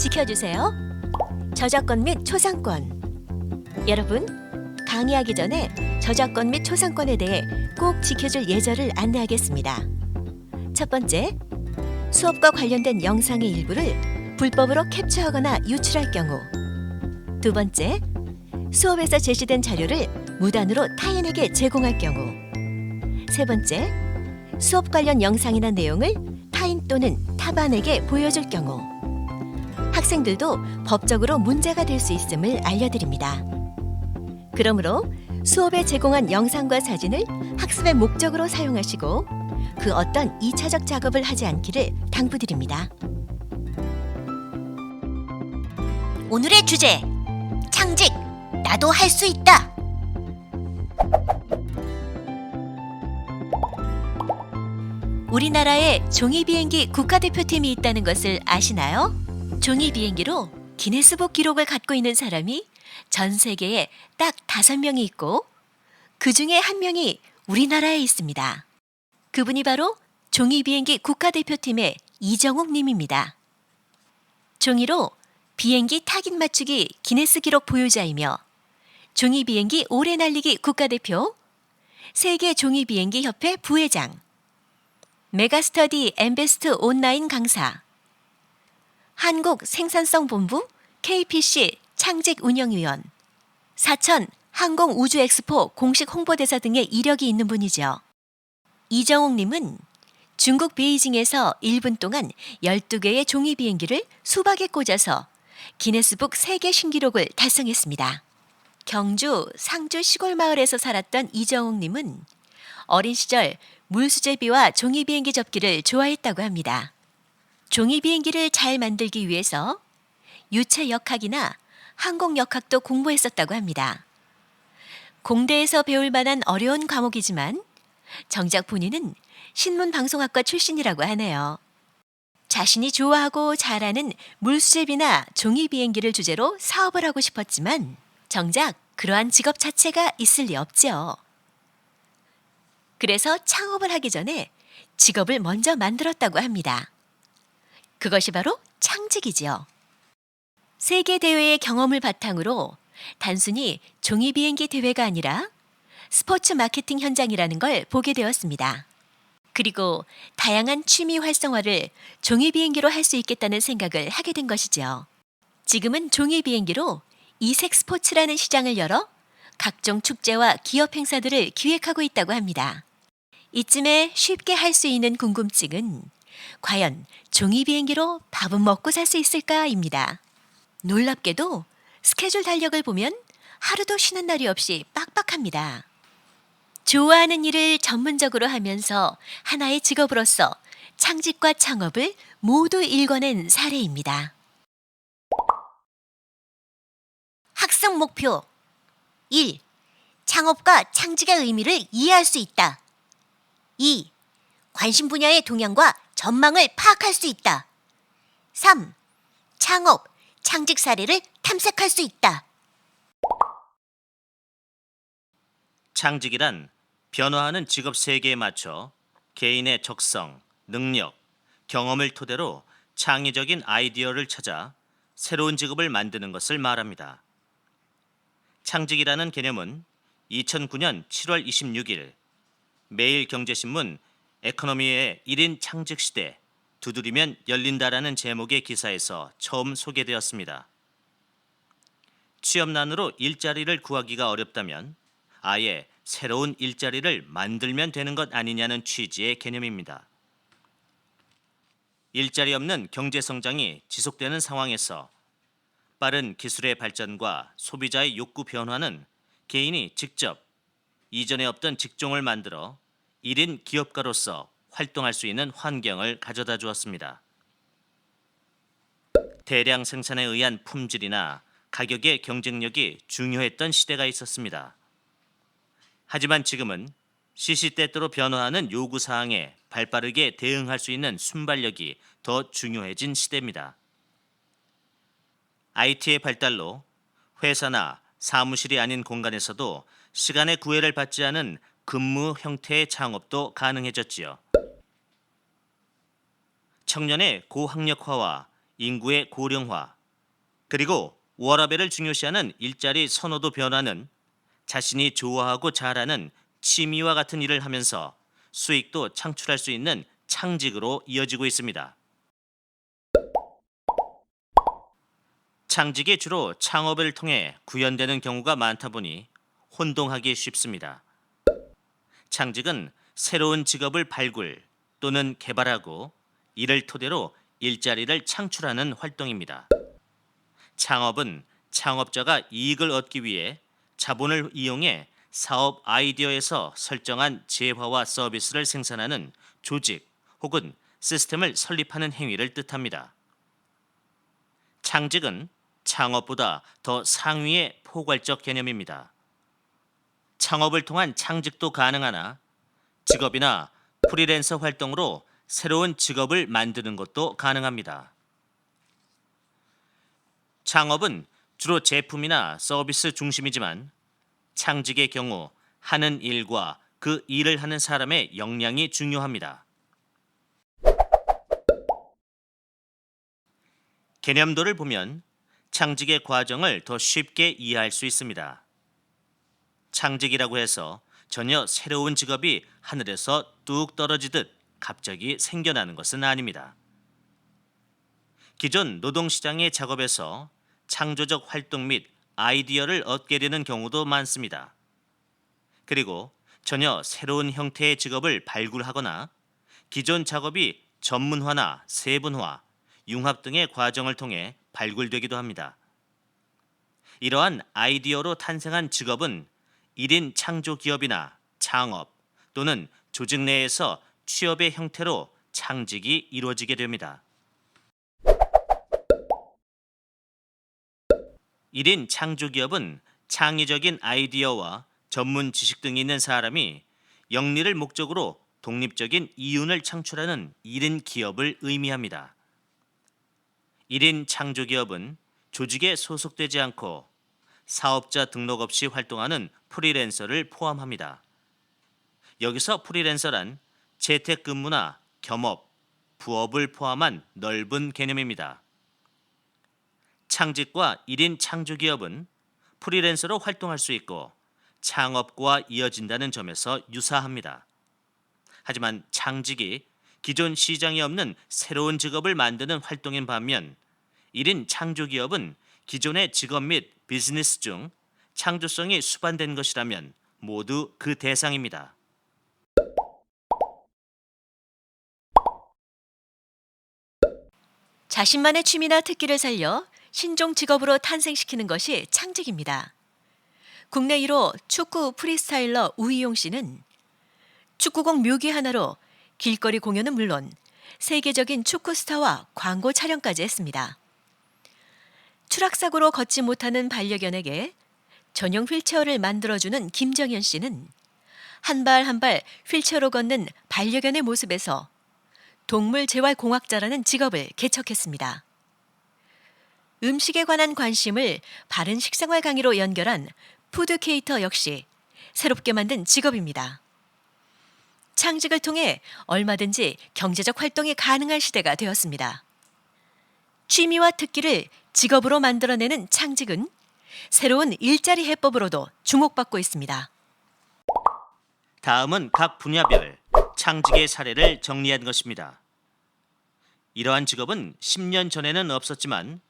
지켜주세요. 저작권 및 초상권. 여러분, 강의하기 전에 저작권 및 초상권에 대해 꼭 지켜줄 예절을 안내하겠습니다. 첫 번째, 수업과 관련된 영상의 일부를 불법으로 캡처하거나 유출할 경우. 두 번째, 수업에서 제시된 자료를 무단으로 타인에게 제공할 경우. 세 번째, 수업 관련 영상이나 내용을 타인 또는 타반에게 보여줄 경우. 학생들도 법적으로 문제가 될 수 있음을 알려드립니다. 그러므로 수업에 제공한 영상과 사진을 학습의 목적으로 사용하시고 그 어떤 2차적 작업을 하지 않기를 당부드립니다. 오늘의 주제 창직 나도 할 수 있다. 우리나라에 종이 비행기 국가대표팀이 있다는 것을 아시나요? 종이 비행기로 기네스북 기록을 갖고 있는 사람이 전 세계에 딱 다섯 명이 있고 그 중에 한 명이 우리나라에 있습니다. 그분이 바로 종이 비행기 국가대표팀의 이정욱 님입니다. 종이로 비행기 타깃 맞추기 기네스 기록 보유자이며 종이 비행기 오래 날리기 국가대표, 세계 종이 비행기 협회 부회장, 메가스터디 엠베스트 온라인 강사, 한국 생산성 본부 KPC 창직 운영위원, 사천 항공 우주 엑스포 공식 홍보대사 등의 이력이 있는 분이죠. 이정옥 님은 중국 베이징에서 1분 동안 12개의 종이 비행기를 수박에 꽂아서 기네스북 세계 신기록을 달성했습니다. 경주 상주 시골 마을에서 살았던 이정옥 님은 어린 시절 물수제비와 종이 비행기 접기를 좋아했다고 합니다. 종이 비행기를 잘 만들기 위해서 유체 역학이나 항공 역학도 공부했었다고 합니다. 공대에서 배울 만한 어려운 과목이지만 정작 본인은 신문 방송학과 출신이라고 하네요. 자신이 좋아하고 잘하는 물수제비나 종이 비행기를 주제로 사업을 하고 싶었지만 정작 그러한 직업 자체가 있을 리 없죠. 그래서 창업을 하기 전에 직업을 먼저 만들었다고 합니다. 그것이 바로 창직이지요. 세계 대회의 경험을 바탕으로 단순히 종이 비행기 대회가 아니라 스포츠 마케팅 현장이라는 걸 보게 되었습니다. 그리고 다양한 취미 활성화를 종이 비행기로 할 수 있겠다는 생각을 하게 된 것이죠. 지금은 종이 비행기로 이색 스포츠라는 시장을 열어 각종 축제와 기업 행사들을 기획하고 있다고 합니다. 이쯤에 쉽게 할 수 있는 궁금증은 과연 종이 비행기로 밥은 먹고 살 수 있을까입니다. 놀랍게도 스케줄 달력을 보면 하루도 쉬는 날이 없이 빡빡합니다. 좋아하는 일을 전문적으로 하면서 하나의 직업으로서 창직과 창업을 모두 일궈낸 사례입니다. 학습 목표 1. 창업과 창직의 의미를 이해할 수 있다. 2. 관심 분야의 동향과 전망을 파악할 수 있다. 3. 창업, 창직 사례를 탐색할 수 있다. 창직이란 변화하는 직업 세계에 맞춰 개인의 적성, 능력, 경험을 토대로 창의적인 아이디어를 찾아 새로운 직업을 만드는 것을 말합니다. 창직이라는 개념은 2009년 7월 26일 매일경제신문 에코노미의 1인 창직 시대 두드리면 열린다라는 제목의 기사에서 처음 소개되었습니다. 취업난으로 일자리를 구하기가 어렵다면 아예 새로운 일자리를 만들면 되는 것 아니냐는 취지의 개념입니다. 일자리 없는 경제 성장이 지속되는 상황에서 빠른 기술의 발전과 소비자의 욕구 변화는 개인이 직접 이전에 없던 직종을 만들어 1인 기업가로서 활동할 수 있는 환경을 가져다 주었습니다. 대량 생산에 의한 품질이나 가격의 경쟁력이 중요했던 시대가 있었습니다. 하지만 지금은 시시때때로 변화하는 요구 사항에 발빠르게 대응할 수 있는 순발력이 더 중요해진 시대입니다. IT의 발달로 회사나 사무실이 아닌 공간에서도 시간의 구애를 받지 않은 근무 형태의 창업도 가능해졌지요. 청년의 고학력화와 인구의 고령화, 그리고 워라벨을 중요시하는 일자리 선호도 변화는 자신이 좋아하고 잘하는 취미와 같은 일을 하면서 수익도 창출할 수 있는 창직으로 이어지고 있습니다. 창직이 주로 창업을 통해 구현되는 경우가 많다 보니 혼동하기 쉽습니다. 창직은 새로운 직업을 발굴 또는 개발하고 이를 토대로 일자리를 창출하는 활동입니다. 창업은 창업자가 이익을 얻기 위해 자본을 이용해 사업 아이디어에서 설정한 재화와 서비스를 생산하는 조직 혹은 시스템을 설립하는 행위를 뜻합니다. 창직은 창업보다 더 상위의 포괄적 개념입니다. 창업을 통한 창직도 가능하나 직업이나 프리랜서 활동으로 새로운 직업을 만드는 것도 가능합니다. 창업은 주로 제품이나 서비스 중심이지만 창직의 경우 하는 일과 그 일을 하는 사람의 역량이 중요합니다. 개념도를 보면 창직의 과정을 더 쉽게 이해할 수 있습니다. 창직이라고 해서 전혀 새로운 직업이 하늘에서 뚝 떨어지듯 갑자기 생겨나는 것은 아닙니다. 기존 노동시장의 작업에서 창조적 활동 및 아이디어를 얻게 되는 경우도 많습니다. 그리고 전혀 새로운 형태의 직업을 발굴하거나 기존 작업이 전문화나 세분화, 융합 등의 과정을 통해 발굴되기도 합니다. 이러한 아이디어로 탄생한 직업은 1인 창조 기업이나 창업 또는 조직 내에서 취업의 형태로 창직이 이루어지게 됩니다. 1인 창조 기업은 창의적인 아이디어와 전문 지식 등이 있는 사람이 영리를 목적으로 독립적인 이윤을 창출하는 1인 기업을 의미합니다. 1인 창조 기업은 조직에 소속되지 않고 사업자 등록 없이 활동하는 프리랜서를 포함합니다. 여기서 프리랜서란 재택근무나 겸업, 부업을 포함한 넓은 개념입니다. 창직과 1인 창조기업은 프리랜서로 활동할 수 있고 창업과 이어진다는 점에서 유사합니다. 하지만 창직이 기존 시장에 없는 새로운 직업을 만드는 활동인 반면 1인 창조기업은 기존의 직업 및 비즈니스 중 창조성이 수반된 것이라면 모두 그 대상입니다. 자신만의 취미나 특기를 살려 신종 직업으로 탄생시키는 것이 창직입니다. 국내 1호 축구 프리스타일러 우희용 씨는 축구공 묘기 하나로 길거리 공연은 물론 세계적인 축구 스타와 광고 촬영까지 했습니다. 추락사고로 걷지 못하는 반려견에게 전용 휠체어를 만들어주는 김정현 씨는 한 발 한 발 휠체어로 걷는 반려견의 모습에서 동물 재활 공학자라는 직업을 개척했습니다. 음식에 관한 관심을 바른 식생활 강의로 연결한 푸드케이터 역시 새롭게 만든 직업입니다. 창직을 통해 얼마든지 경제적 활동이 가능한 시대가 되었습니다. 취미와 특기를 직업으로 만들어내는 창직은 새로운 일자리 해법으로도 주목받고 있습니다. 다음은 각 분야별 창직의 사례를 정리한 것입니다. 이러한 직업은 10년 전에는 없었지만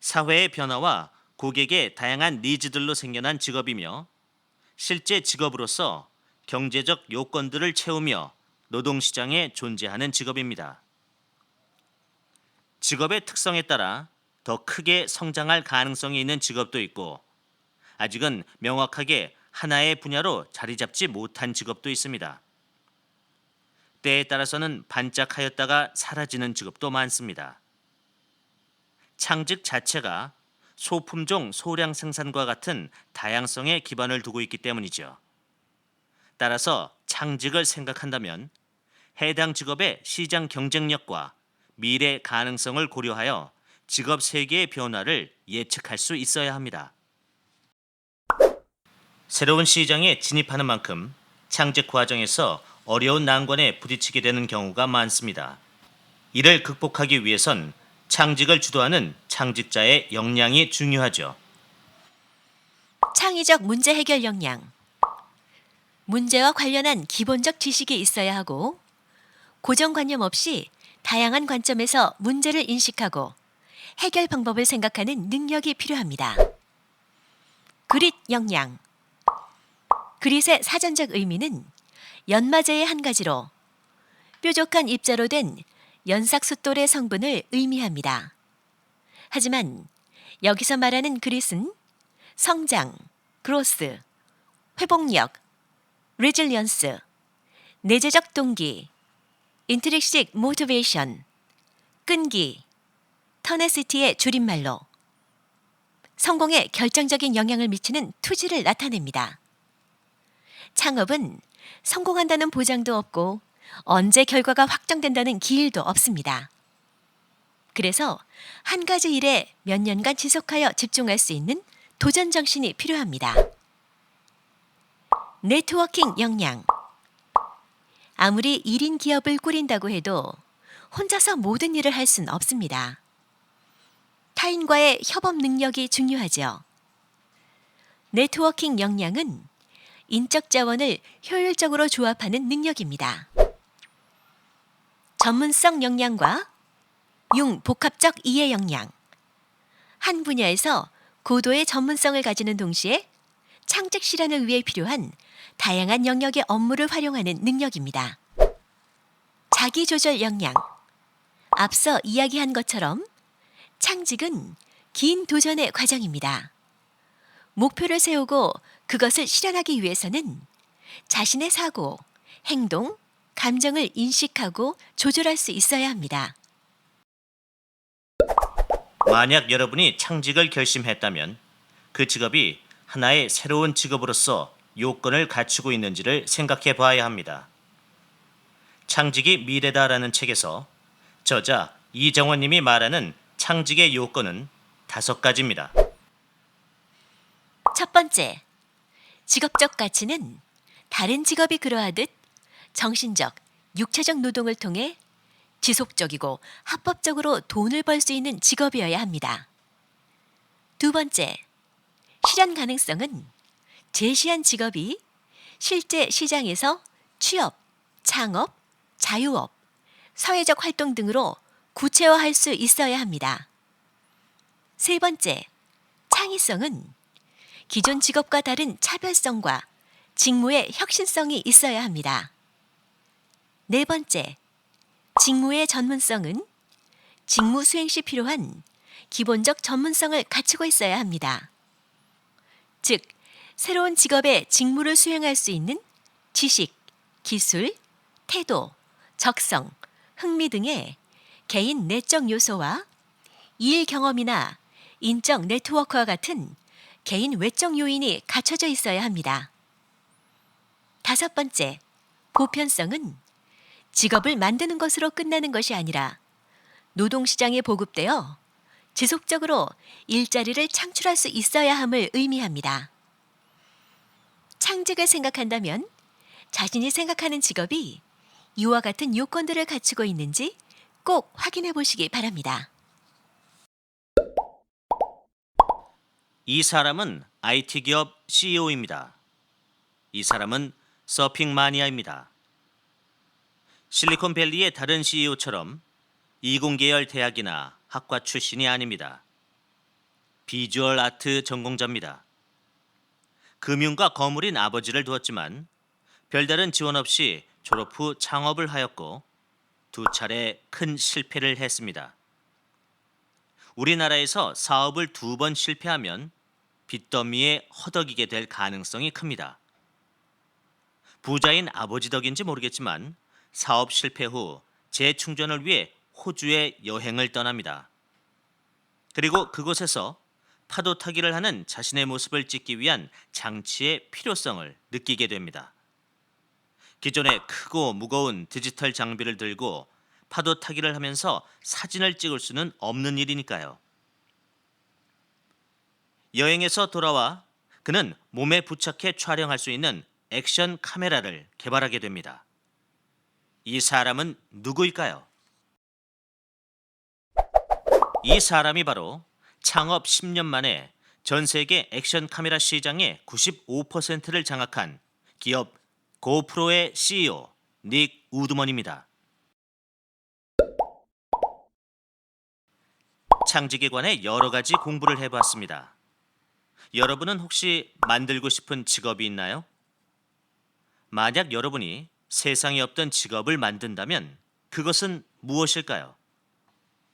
사회의 변화와 고객의 다양한 니즈들로 생겨난 직업이며 실제 직업으로서 경제적 요건들을 채우며 노동시장에 존재하는 직업입니다. 직업의 특성에 따라 더 크게 성장할 가능성이 있는 직업도 있고 아직은 명확하게 하나의 분야로 자리 잡지 못한 직업도 있습니다. 때에 따라서는 반짝하였다가 사라지는 직업도 많습니다. 창직 자체가 소품종 소량 생산과 같은 다양성에 기반을 두고 있기 때문이죠. 따라서 창직을 생각한다면 해당 직업의 시장 경쟁력과 미래 가능성을 고려하여 직업 세계의 변화를 예측할 수 있어야 합니다. 새로운 시장에 진입하는 만큼 창직 과정에서 어려운 난관에 부딪히게 되는 경우가 많습니다. 이를 극복하기 위해선 창직을 주도하는 창직자의 역량이 중요하죠. 창의적 문제 해결 역량. 문제와 관련한 기본적 지식이 있어야 하고 고정관념 없이 다양한 관점에서 문제를 인식하고 해결 방법을 생각하는 능력이 필요합니다. 그릿 역량. 그릿의 사전적 의미는 연마제의 한 가지로 뾰족한 입자로 된 연삭숫돌의 성분을 의미합니다. 하지만 여기서 말하는 그릿은 성장, 그로스, 회복력, 레질리언스, 내재적 동기, 인트릭식 모티베이션, 끈기, 터네시티의 줄임말로 성공에 결정적인 영향을 미치는 투지를 나타냅니다. 창업은 성공한다는 보장도 없고 언제 결과가 확정된다는 기일도 없습니다. 그래서 한 가지 일에 몇 년간 지속하여 집중할 수 있는 도전 정신이 필요합니다. 네트워킹 역량. 아무리 1인 기업을 꾸린다고 해도 혼자서 모든 일을 할 수는 없습니다. 타인과의 협업 능력이 중요하죠. 네트워킹 역량은 인적 자원을 효율적으로 조합하는 능력입니다. 전문성 역량과 융 복합적 이해 역량. 한 분야에서 고도의 전문성을 가지는 동시에 창직 실현을 위해 필요한 다양한 영역의 업무를 활용하는 능력입니다. 자기 조절 역량. 앞서 이야기한 것처럼 창직은 긴 도전의 과정입니다. 목표를 세우고 그것을 실현하기 위해서는 자신의 사고, 행동, 감정을 인식하고 조절할 수 있어야 합니다. 만약 여러분이 창직을 결심했다면 그 직업이 하나의 새로운 직업으로서 요건을 갖추고 있는지를 생각해 봐야 합니다. 창직이 미래다라는 책에서 저자 이정원 님이 말하는 창직의 요건은 다섯 가지입니다. 첫 번째, 직업적 가치는 다른 직업이 그러하듯 정신적, 육체적 노동을 통해 지속적이고 합법적으로 돈을 벌 수 있는 직업이어야 합니다. 두 번째, 실현 가능성은 제시한 직업이 실제 시장에서 취업, 창업, 자유업, 사회적 활동 등으로 구체화할 수 있어야 합니다. 세 번째, 창의성은 기존 직업과 다른 차별성과 직무의 혁신성이 있어야 합니다. 네 번째, 직무의 전문성은 직무 수행 시 필요한 기본적 전문성을 갖추고 있어야 합니다. 즉, 새로운 직업의 직무를 수행할 수 있는 지식, 기술, 태도, 적성, 흥미 등의 개인 내적 요소와 일 경험이나 인적 네트워크와 같은 개인 외적 요인이 갖춰져 있어야 합니다. 다섯 번째, 보편성은 직업을 만드는 것으로 끝나는 것이 아니라 노동시장에 보급되어 지속적으로 일자리를 창출할 수 있어야 함을 의미합니다. 창직을 생각한다면 자신이 생각하는 직업이 이와 같은 요건들을 갖추고 있는지 꼭 확인해 보시기 바랍니다. 이 사람은 IT 기업 CEO입니다. 이 사람은 서핑 마니아입니다. 실리콘밸리의 다른 CEO처럼 이공계열 대학이나 학과 출신이 아닙니다. 비주얼 아트 전공자입니다. 금융과 거물인 아버지를 두었지만 별다른 지원 없이 졸업 후 창업을 하였고 두 차례 큰 실패를 했습니다. 우리나라에서 사업을 두 번 실패하면 빚더미에 허덕이게 될 가능성이 큽니다. 부자인 아버지 덕인지 모르겠지만 사업 실패 후 재충전을 위해 호주에 여행을 떠납니다. 그리고 그곳에서 파도 타기를 하는 자신의 모습을 찍기 위한 장치의 필요성을 느끼게 됩니다. 기존의 크고 무거운 디지털 장비를 들고 파도 타기를 하면서 사진을 찍을 수는 없는 일이니까요. 여행에서 돌아와 그는 몸에 부착해 촬영할 수 있는 액션 카메라를 개발하게 됩니다. 이 사람은 누구일까요? 이 사람이 바로 창업 10년 만에 전 세계 액션 카메라 시장의 95%를 장악한 기업 고프로의 CEO 닉 우드먼입니다. 창직에 관해 여러 가지 공부를 해봤습니다. 여러분은 혹시 만들고 싶은 직업이 있나요? 만약 여러분이 세상에 없던 직업을 만든다면 그것은 무엇일까요?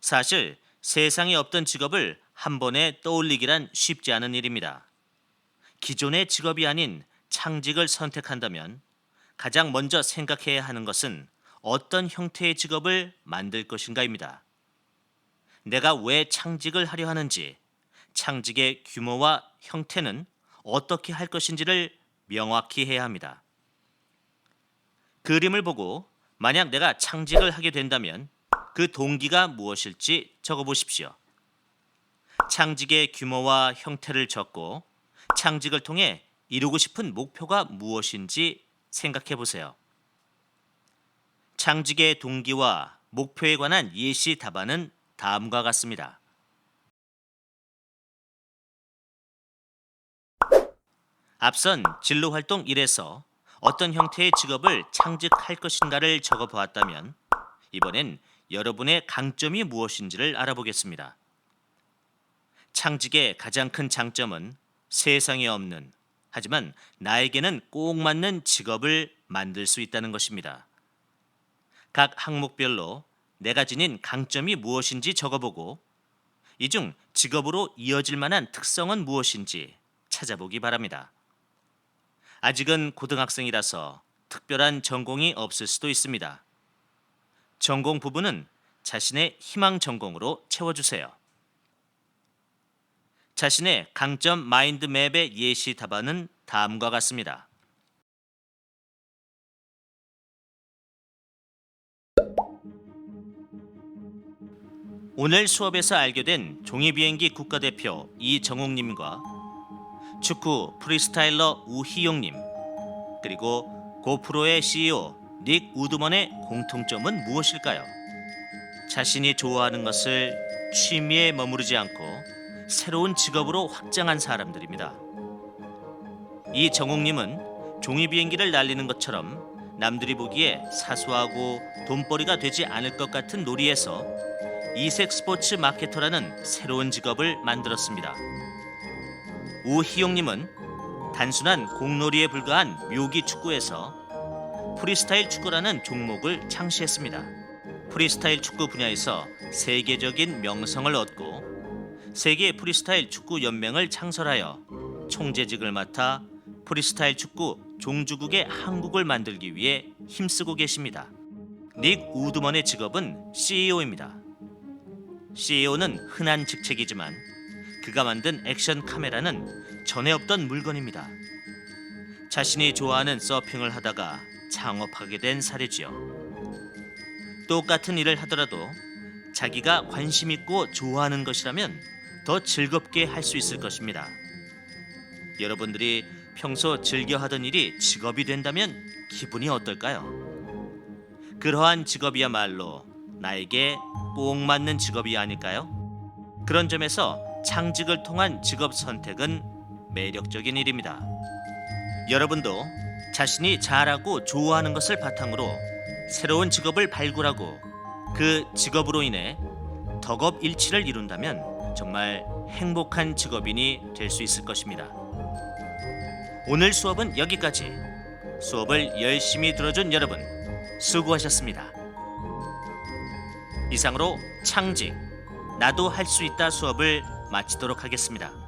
사실 세상에 없던 직업을 한 번에 떠올리기란 쉽지 않은 일입니다. 기존의 직업이 아닌 창직을 선택한다면 가장 먼저 생각해야 하는 것은 어떤 형태의 직업을 만들 것인가입니다. 내가 왜 창직을 하려 하는지, 창직의 규모와 형태는 어떻게 할 것인지를 명확히 해야 합니다. 그림을 보고 만약 내가 창직을 하게 된다면 그 동기가 무엇일지 적어 보십시오. 창직의 규모와 형태를 적고 창직을 통해 이루고 싶은 목표가 무엇인지 생각해 보세요. 창직의 동기와 목표에 관한 예시 답안은 다음과 같습니다. 앞선 진로 활동 1에서 어떤 형태의 직업을 창직할 것인가를 적어 보았다면 이번엔 여러분의 강점이 무엇인지를 알아보겠습니다. 창직의 가장 큰 장점은 세상에 없는 하지만 나에게는 꼭 맞는 직업을 만들 수 있다는 것입니다. 각 항목별로 내가 지닌 강점이 무엇인지 적어보고 이 중 직업으로 이어질 만한 특성은 무엇인지 찾아보기 바랍니다. 아직은 고등학생이라서 특별한 전공이 없을 수도 있습니다. 전공 부분은 자신의 희망 전공으로 채워주세요. 자신의 강점 마인드맵의 예시 답안은 다음과 같습니다. 오늘 수업에서 알게 된 종이비행기 국가대표 이정욱님과 축구 프리스타일러 우희용님 그리고 고프로의 CEO 닉 우드먼의 공통점은 무엇일까요? 자신이 좋아하는 것을 취미에 머무르지 않고 새로운 직업으로 확장한 사람들입니다. 이 정욱님은 종이 비행기를 날리는 것처럼 남들이 보기에 사소하고 돈벌이가 되지 않을 것 같은 놀이에서 이색 스포츠 마케터라는 새로운 직업을 만들었습니다. 우희용님은 단순한 공놀이에 불과한 묘기 축구에서 프리스타일 축구라는 종목을 창시했습니다. 프리스타일 축구 분야에서 세계적인 명성을 얻고 세계 프리스타일 축구 연맹을 창설하여 총재직을 맡아 프리스타일 축구 종주국의 한국을 만들기 위해 힘쓰고 계십니다. 닉 우드먼의 직업은 CEO입니다. CEO는 흔한 직책이지만 그가 만든 액션 카메라는 전에 없던 물건입니다. 자신이 좋아하는 서핑을 하다가 창업하게 된 사례지요. 똑같은 일을 하더라도 자기가 관심 있고 좋아하는 것이라면 더 즐겁게 할 수 있을 것입니다. 여러분들이 평소 즐겨 하던 일이 직업이 된다면 기분이 어떨까요? 그러한 직업이야말로 나에게 꼭 맞는 직업이 아닐까요? 그런 점에서 창직을 통한 직업 선택은 매력적인 일입니다. 여러분도 자신이 잘하고 좋아하는 것을 바탕으로 새로운 직업을 발굴하고 그 직업으로 인해 덕업 일치를 이룬다면 정말 행복한 직업인이 될 수 있을 것입니다. 오늘 수업은 여기까지. 수업을 열심히 들어준 여러분 수고하셨습니다. 이상으로 창직 나도 할 수 있다 수업을 마치도록 하겠습니다.